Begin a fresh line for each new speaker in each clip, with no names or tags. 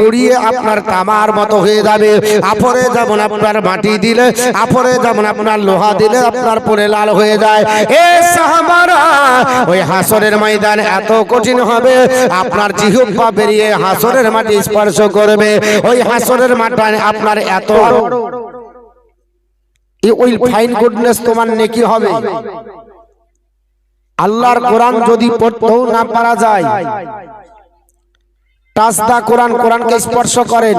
পুড়িয়ে আপনার তামার মতো হয়ে যাবে। আপরে যেমন আপনার মাটি দিলে আপরে যেমন আপনার লোহা দিলে আপনার পরে লাল হয়ে যায়। এ সাহাবারা, ওই হাসরের ময়দান এত কঠিন হবে। আপনার জিহুব্বা বেরিয়ে হাসরের মাটি স্পর্শ করবে। ওই হাসরের মাঠে আপনার এত ওই ফাইন গুডনেস তোমার নেকি হবে। আল্লাহর কোরআন যদি পড়তেও না পারা যায় টাচ দা কোরআন কোরআনকে স্পর্শ করেন।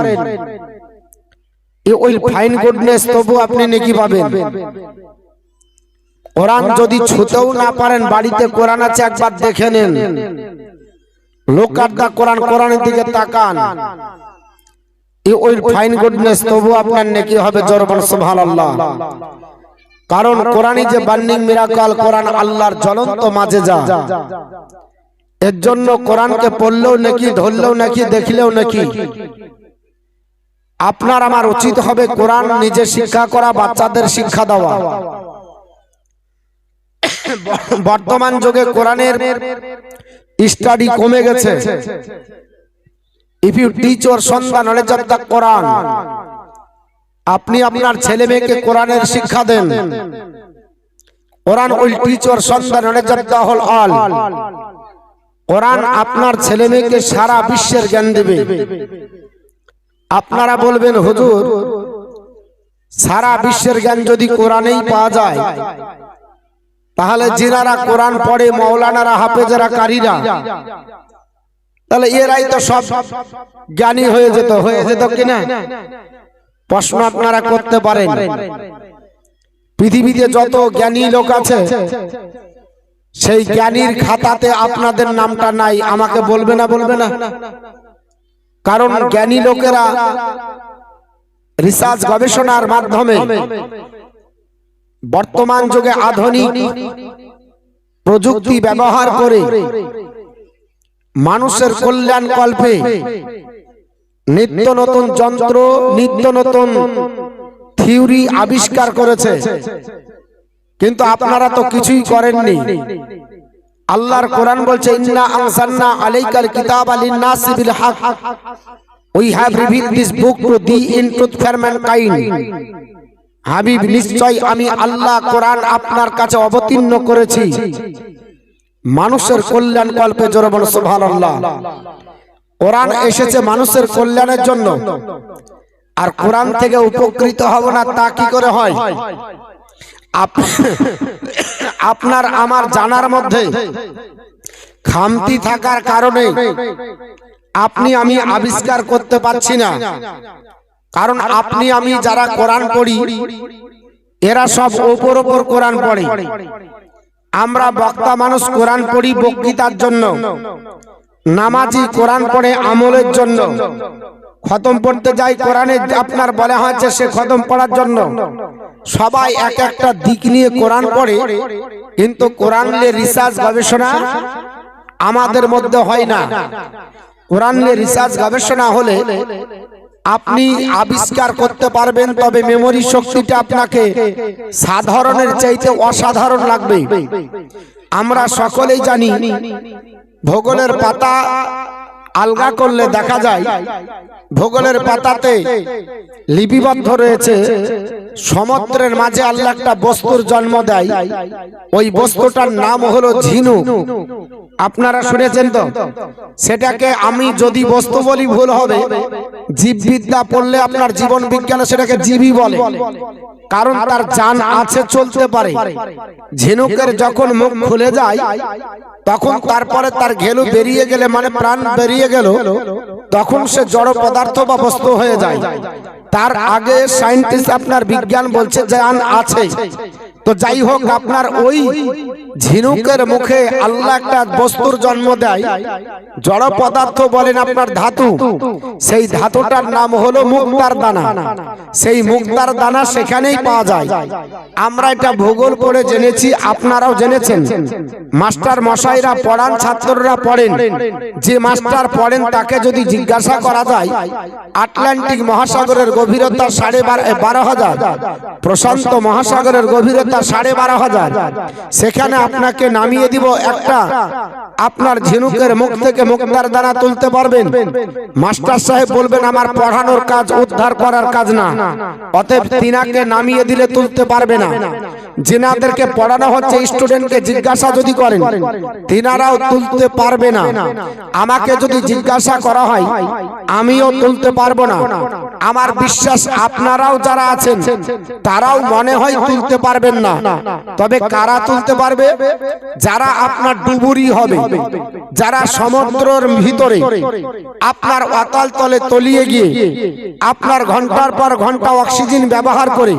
ওই ফাইন গুডনেস তবু আপনি নেকি পাবেন। কোরআন যদি ছুতেও না পারেন, বাড়িতে কোরআন আছে, একবার দেখে নেন। লোকার দা কোরআন কোরআনের দিকে তাকান। ওই ফাইন গুডনেস তবু আপনার নেকি হবে জোরবন, সুবহানাল্লাহ। কারণ কোরআনই যে বান্নিং মিরাকাল কোরআন আল্লাহর জ্বলন্ত মাঝে যা এর জন্য কোরআনকে পড়লেও নাকি, ধরলেও নাকি, দেখলেও নাকি। আপনার আমার উচিত হবে কোরআন নিজে শিক্ষা করা, বাচ্চাদের শিক্ষা দেওয়া। বর্তমান যুগে কোরআনের স্টাডি কমে গেছে। If you teach your son the knowledge of Quran আপনি আপনার ছেলে মেয়েকে কোরআনের শিক্ষা দেন। Quran will teach your son the knowledge of the all Quran আপনার ছেলে মেয়েকে সারা বিশ্বের জ্ঞান দেবে। আপনারা বলবেন হুজুর সারা বিশ্বের জ্ঞান যদি কোরআনেই পাওয়া যায় তাহলে যিনারা কোরআন পড়ে মৌলানারা হাফেজরা কারীরা। তাহলে এরাই তো সব জ্ঞানী হয়ে যেত হয়ে যেত কিনা? প্রশ্ন আপনারা করতে পারেন। পৃথিবীতে যত জ্ঞানী লোক আছে সেই জ্ঞানীর খাতাতে আপনাদের নামটা নাই আমাকে বলবে না বলবে না? কারণ জ্ঞানী লোকেরা রিসার্চ গবেষণার মাধ্যমে বর্তমান যুগে আধুনিক প্রযুক্তি ব্যবহার করে মানুষের কল্যাণ কল্পে নিত্য নতুন যন্ত্র নিত্য নতুন থিওরি আবিষ্কার করেছে। কিন্তু আপনারা তো কিছুই করেননি। আল্লাহর কোরআন বলছে ইন্না আনসালনা আলাইকাল কিতাবা লিন-নাসি বিল হক we have reveal this book to thee in truth for mankind Habib নিশ্চয় আমি আল্লাহ কোরআন আপনার কাছে অবতীর্ণ করেছি। মানুষের কল্যাণ কল্পে জোরে বলো সুবহানাল্লাহ। কোরআন এসেছে মানুষের কল্যাণের জন্য। আর কোরআন থেকে উপকৃত হব না তা কি করে হয়? আপনার আমার জানার মধ্যে খামতি থাকার কারণে আপনি আমি আবিষ্কার করতে পারছি না। কারণ আপনি আমি যারা কোরআন পড়ি, এরা সব ওপর ওপর কোরআন পড়ে। আমরা বক্তা মানুষ কোরআন পড়ি বক্তৃতার জন্য, নামাজি কোরআন পড়ে আমলের জন্য। খতম পড়তে যাই কোরআনে, আপনার বলা হয়েছে সে খতম পড়ার জন্য। সবাই এক একটা দিক নিয়ে কোরআন পড়ে কিন্তু কোরআন নিয়ে রিসার্চ গবেষণা আমাদের মধ্যে হয় না। কোরআন নিয়ে রিসার্চ গবেষণা হলে আপনি আবিষ্কার করতে পারবেন তবে মেমোরি শক্তিটা আপনাকে সাধারণের চাইতে অসাধারণ লাগবে। আমরা সকলেই জানি ভূগোলের পাতা আলগা করলে দেখা যায় ভূগোলের পাতাতে লিপিবদ্ধ রয়েছে। সমুদ্রের মাঝে আল্লাহ একটা বস্তুর জন্ম দেয়। ওই বস্তুটার নাম হলো ঝিনুক। আপনারা শুনেছেন তো? সেটাকে আমি যদি বস্তু বলি ভুল হবে। জীববিদ্যা পড়লে আপনার জীবন বিজ্ঞানে সেটাকে জীবই বলে। কারণ তার জান আছে, চলতে পারে। ঝিনুকের যখন মুখ খুলে যায়, তখন তারপরে তার ঘেলু বেরিয়ে গেলে মানে প্রাণ বেরিয়ে গেল, তখন সে জড় পদার্থ বা বস্তু হয়ে যায়। তার আগে সায়েন্টিস্ট আপনার বিজ্ঞান বলছে জ্ঞান আছে। তো যাই হোক আপনার ওই ঝিনুকের মুখে আল্লাহ একটা বস্তুর জন্ম দেয়। জড় পদার্থ বলেন আপনার ধাতু। সেই ধাতুটার নাম হলো মুক্তার দানা। সেই মুক্তার দানা সেখানেই পাওয়া যায়। আমরা এটা ভূগোল পড়ে জেনেছি আপনারাও জেনেছেন। মাস্টার মশাইরা পড়ান ছাত্ররা পড়েন। যে মাস্টার পড়েন তাকে যদি জিজ্ঞাসা করা যায় আটলান্টিক মহাসাগরের গভীরতা সাড়ে বারো হাজার। প্রশান্ত মহাসাগরের গভীরতা তা সাড়ে বারো হাজার। সেখানে আপনাকে নামিয়ে দিব একটা। আপনার ঝিনুকের মুখ থেকে মুক্তার দ্বারা তুলতে পারবেন। মাস্টার সাহেব বলবেন, আমার পড়ানোর কাজ, উদ্ধার করার কাজ না। অতএব তিনাকে নামিয়ে দিলে তুলতে পারবে না। যিনাদেরকে পড়ানো হচ্ছে স্টুডেন্টকে জিজ্ঞাসা যদি করেন, তিনারাও তুলতে পারবে না। আমাকে যদি জিজ্ঞাসা করা হয়, আমিও তুলতে পারব না। আমার বিশ্বাস আপনারাও যারা আছেন, তারাও মনে হয় তুলতে পারবেন না। তবে কারা তুলতে পারবে? যারা আপনার ডুবুরি হবে, যারা সমুদ্রের ভিতরে আপনার অকাল তলে তলিয়ে গিয়ে আপনার ঘণ্টার পর ঘণ্টা অক্সিজেন ব্যবহার করে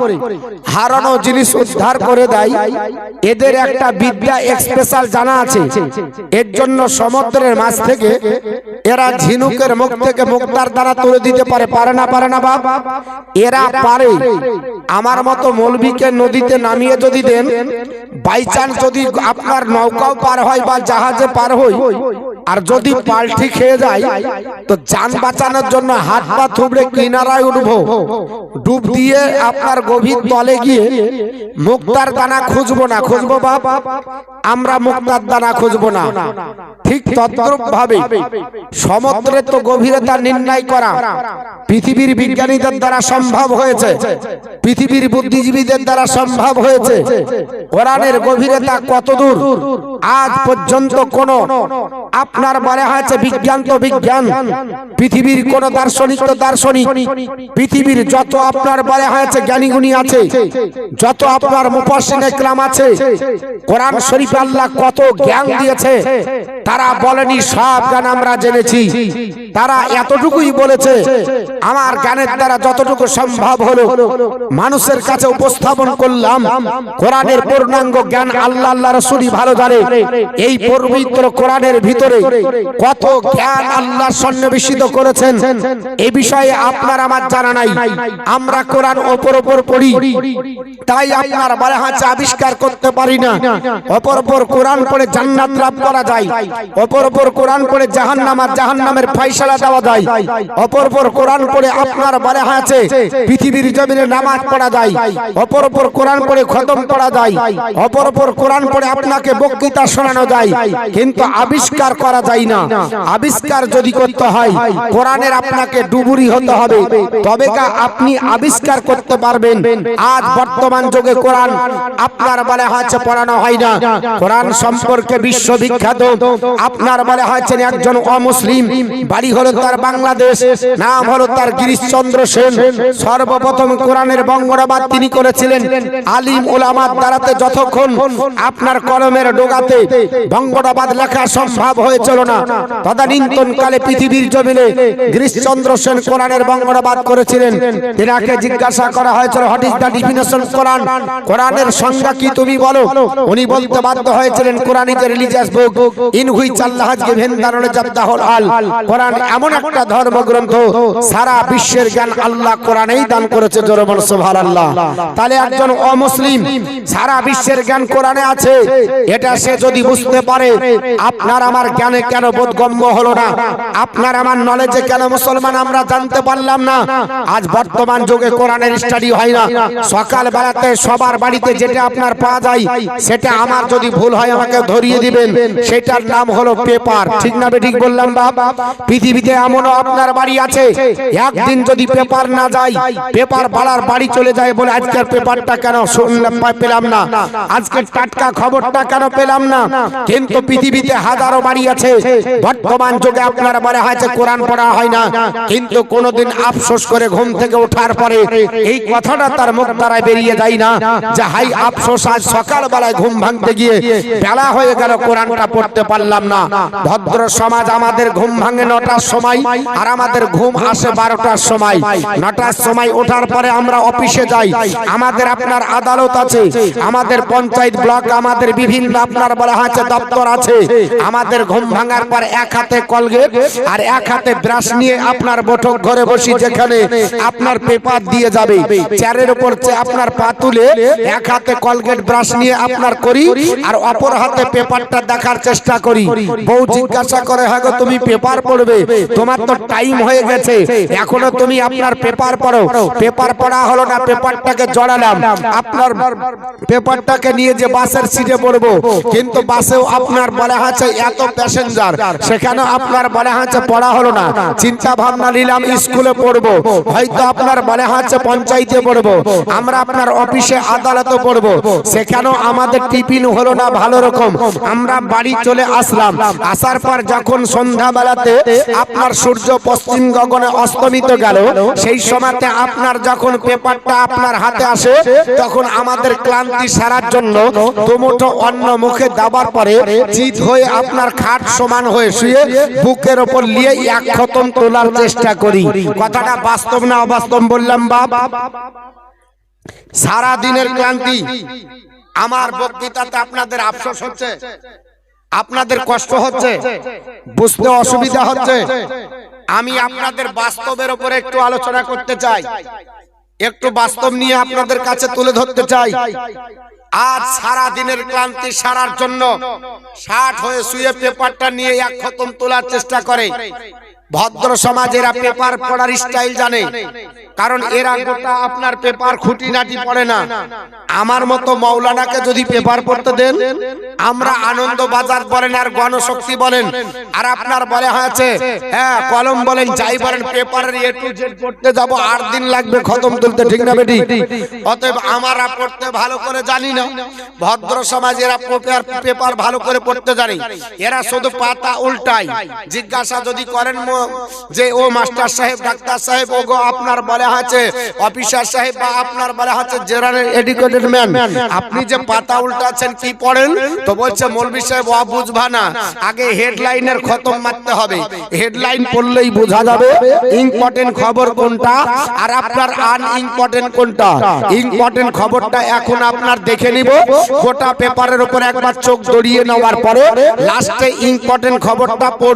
হারানো জিনিস উদ্ধার করে দেয়। এদের একটা বিদ্যা স্পেশাল জানা আছে। এর জন্য সমুদ্রের মাছ থেকে এরা ঝিনুকের মুখ থেকে মুক্তার দ্বারা তুলে দিতে পারে। পারে না পারে না বাপ? এরা পারে। আমার মতো মৌলবীকে নদীতে নামিয়ে যদি দেন বাই চান্স যদি আপনার নৌকাও পার হয় বা জাহাজে পার হই আর যদি পাল্টি খেয়ে যায় তো যান বাঁচানোর জন্য হাত পা থুবড়ে কিনারায় উঠবো। ডুব দিয়ে আপনার গভীর তলে গিয়ে মুক্তার দানা খুঁজবো না খুঁজবো বাপ। আমরা মুক্তার দানা খুঁজবো না। ঠিক তদ্রুপ ভাবে সমুদ্রের তো গভীরতা নির্ণয় করা। পৃথিবীর বিজ্ঞানীদের দ্বারা সম্ভব হয়েছে। পৃথিবীর বুদ্ধিজীবীদের দ্বারা সম্ভব হয়েছে। কোরআনের গভীরতা কত দূর আজ পর্যন্ত কোন আপনার বলা হয়েছে বিজ্ঞান তো বিজ্ঞান। পৃথিবীর কোন দার্শনিক তো দার্শনিক। পৃথিবীর যত আপনার বলা হয়েছে জ্ঞানীগুণী আছে, যত আপনার মুফাসসিন ইকরাম আছে, কোরআন শরীফে আল্লাহ কত জ্ঞান দিয়েছে, তারা বলেনি সব জ্ঞান আমরা জেনেছি। তারা এতটুকুই বলেছে, আমার জ্ঞানের দ্বারা যতটুকু সম্ভব হলো। মানুষের কাছে উপস্থাপন করলাম, কোরআনের পূর্ণাঙ্গ জ্ঞান আল্লাহ আল্লাহ, রসুলই ভালো জানে। এই পবিত্র কোরআনের ভিতরে কত জ্ঞান আল্লাহ সন্নিবেশিত করেছেন। এই বিষয়ে আপনার আমার জানা নাই। আমরা কোরআন ওপর ওপর পড়ি, তাই আপনার বলা হচ্ছে আবিষ্কার করতে পারি না। অপর অপর কোরআন পড়ে জান্নাত লাভ করা যায়। অপর অপর কোরআন পড়ে জাহান্নাম আর জাহান্নামের ফয়সালা দেওয়া যায়। অপর অপর কোরআন পড়ে আপনার বলা আছে পৃথিবীর জমিনে নামাজ পড়া যায়। অপর অপর কোরআন পড়ে খতম পড়া যায়। অপর অপর কোরআন পড়ে আপনাকে বক্তৃতা শোনানো যায়, কিন্তু আবিষ্কার করা যায় না। আবিষ্কার যদি করতে হয়, কোরআনের আপনাকে ডুবুরি হতে হবে। তবে কা আপনি আবিষ্কার করতে পারবেন। আজ বর্তমান যুগে কোরআন আপনার বলে হচ্ছে পড়ানো হয় না। কোরআন সম্পর্কে বিশ্ববিখ্যাত। আপনার বলে হয়েছেন একজন অমুসলিম। বাড়ি হলো তার বাংলাদেশ, নাম হলো তার গিরিশচন্দ্র সেন। সর্বপ্রথম কোরআনের বঙ্গরাবাদ তিনি করেছিলেন। আলিম ওলামার দ্বারাতে যতক্ষণ আপনার কলমের ডোগাতে বঙ্গরাবাদ লেখা সম্ভব হয়েছিল না। তদানীন্তন কালে পৃথিবীর জমিনে গিরিশচন্দ্র সেন কোরআনের বঙ্গরাবাদ করেছিলেন। তিনাকে জিজ্ঞাসা করা হয়েছিল ইজ দ্য ডিফিনেশন কোরআন? কোরআনের সংজ্ঞা কি তুমি বলো? উনি বলতে বাধ্য হয়েছিলেন Quran is religious book, in which Allah given the knowledge of whole all. কোরআন এমন একটা ধর্মগ্রন্থ, সারা বিশ্বের জ্ঞান আল্লাহ কোরআনেই দান করেছে জোরে বল সুবহানাল্লাহ। তাহলে একজন অমুসলিম সারা বিশ্বের জ্ঞান কোরআনে আছে, এটা সে যদি বুঝতে পারে, আপনার আমার জ্ঞানে কেন বোধগম্য হলো না? আপনার আমার নলেজে কেন মুসলমান আমরা জানতে পারলাম না? আজ বর্তমান যুগে কোরআনের স্টাডি হয় না। সকাল বেলাতে সবার বাড়িতে যেটা আপনার পাওয়া যায়, সেটা আমার যদি ভুল হয় আমাকে ধরিয়ে দিবেন। সেটার নাম হলো পেপার ঠিক না ঠিক বললাম বাবা পৃথিবীতে এমনও আপনার বাড়ি আছে, একদিন যদি পেপার না যায় পেপার বাড়ার বাড়ি চলে যায় বলে আজকের পেপারটা কেন শুনলাম পেলাম না? আজকের টাটকা খবরটা কেন পেলাম না। কিন্তু পৃথিবীতে হাজারো বাড়ি আছে। বর্তমান যুগে আপনার বলে হয়েছে কোরআন পড়া হয় না। কিন্তু কোনোদিন আফসোস করে ঘুম থেকে ওঠার পরে এই কথাটা তার মুখ দ্বারায় বেরিয়ে যায় না যে হাই আফসোস, আজ সকাল বেলায় ঘুম ভাঙতে গিয়ে বেলা হয়ে গেল, কোরআনটা পড়তে পারলাম না। ভদ্র সমাজ আমাদের ঘুম ভাঙে নটার সময় আর আমাদের ঘুম আসে বারোটার সময়। নটার সময় ওঠার পরে আমরা অফিসে যাই। আমাদের আপনার আদালত আছে। আমাদের পঞ্চায়েত ব্লক, আমাদের বিভিন্ন আপনার আপনার বলা হয়েছে দপ্তর আছে। আমাদের ঘুম ভাঙার পর এক হাতে কলগেট আর এক হাতে ব্রাশ নিয়ে আপনার বৈঠক ঘরে বসি যেখানে আপনার পেপার দিয়ে যাবে। চেয়ারের উপর আপনার পা তুলে এক হাতে কলগেট ব্রাশ নিয়ে আপনার করি আর অপর হাতে পেপারটা দেখার চেষ্টা করি। বউ জিজ্ঞাসা করে হ্যাঁ তুমি পেপার পড়বে? তোমার তো টাইম হয়ে গেছে। এখনও তুমি আপনার পেপার পড়ো। পেপার পড়া হলো না পেপারটাকে জড়ালাম। আপনার পেপারটাকে নিয়ে যে বাসের সিটে পড়ব কিন্তু বাসেও আপনার বলা হচ্ছে এত প্যাসেঞ্জার সেখানে আপনার বলা হচ্ছে পড়া হলো না। চিন্তা ভাবনা নিলাম, স্কুলে পড়ব। হয়তো আপনার বলা হচ্ছে পঞ্চায়েতে পড়ব। আমরা আপনার অফিসে আদালতে পড়ব। সেখানেও আমাদের টিফিন হলো না ভালো রকম। আমরা বাড়ি চলে আসলাম। আসার পর যখন সন্ধ্যা বেলাতে আপনার সূর্য পশ্চিম গগনে অস্তমিত গেল, সেই সময়তে আপনার যখন পেপারটা আপনার হাতে আসে, তখন আমাদের ক্লান্তি সারার জন্য দুমুঠো অন্ন মুখে দাবার পরে চিত হয়ে আপনার খাট সমান হয়ে শুয়ে বুকের ওপর নিয়ে এক খতম তোলার চেষ্টা করি। কথাটা বাস্তব না অবাস্তব বললাম, বাপ? সারা দিনের ক্লান্তি আমার বক্তৃতাতে আপনাদের আফসোস হচ্ছে, আপনাদের কষ্ট হচ্ছে, বুঝতে অসুবিধা হচ্ছে। আমি আপনাদের বাস্তবের উপরে একটু আলোচনা করতে চাই, একটু বাস্তব নিয়ে আপনাদের কাছে তুলে ধরতে চাই। আজ সারা দিনের ক্লান্তি সারার জন্য ষাট হয়ে শুয়ে পেপারটা নিয়ে এক খতম তোলার চেষ্টা করে। ভদ্র সমাজ এরা পেপার পড়ার স্টাইল জানে। কারণ এরা গোটা আপনার পেপার খুঁটিনাটি পড়ে না। আমার মতো মৌলানাকে যদি পেপার পড়তে দেন, আমরা আনন্দ বাজার বলেন আর গণশক্তি বলেন, আর আপনার বলে হয়েছে হ্যাঁ কলম বলেন, যাই বলেন, পেপারের এ টু জেড পড়তে যাব, আট দিন লাগবে, খতম তুলতে, ঠিক না বেটি? অতএব আমরা পড়তে ভালো করে জানি না। ভদ্র সমাজ এরা পেপার পেপার ভালো করে পড়তে জানে। এরা শুধু পাতা উল্টায়। জিজ্ঞাসা যদি করেন যে ও মাস্টার সাহেব, ডাক্তার সাহেব ও গো আপনার বলে আছে, অফিসার সাহেব বা আপনার বলা আছে, জেনারেল এডুকেটেড ম্যান। আপনি যে পাতা উল্টাচ্ছেন, কি পড়েন? তো বলছে, মৌলভী সাহেব, ও বুঝবা না। আগে হেডলাইনের খতম মারতে হবে। হেডলাইন পড়লেই বোঝা যাবে ইম্পর্টেন্ট খবর কোনটা আর আপনার আন ইম্পর্টেন্ট কোনটা। ইম্পর্টেন্ট খবরটা এখন আপনার দেখে নিব। গোটা পেপারের উপর একবার চোখ দড়িয়ে নেওয়ার পরে লাস্টে ইম্পর্টেন্ট খবরটা